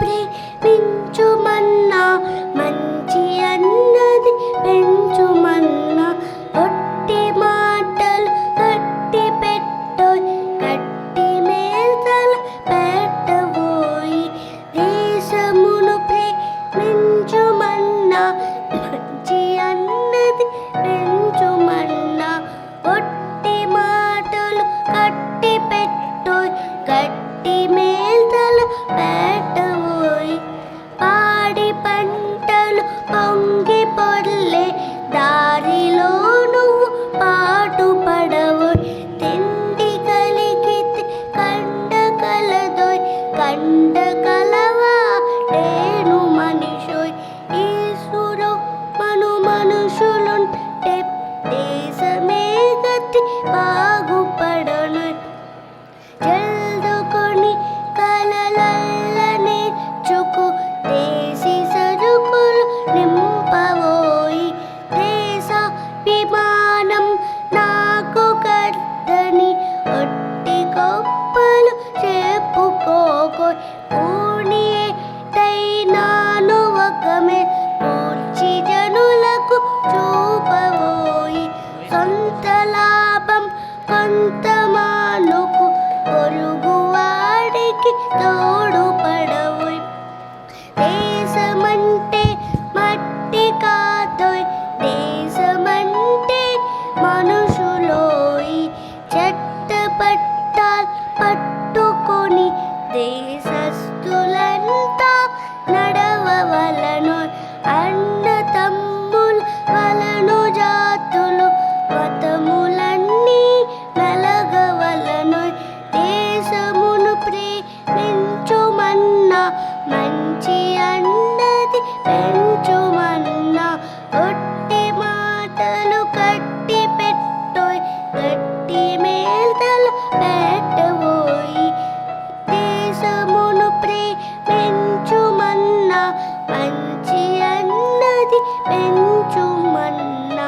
play కంట కలవా నేను మనిషోయ్ ఈశ్వరు మను మనుషులుంటే దేశమే గతి బా అంత మానుకు వాడికి తోడు పడవు దేశమంటే మట్టి కాదోయ్. దేశమంటే మనుషులోయ్. చెత్త పట్టుకొని దేశస్తులంతా నడవవాలి bên chúng mình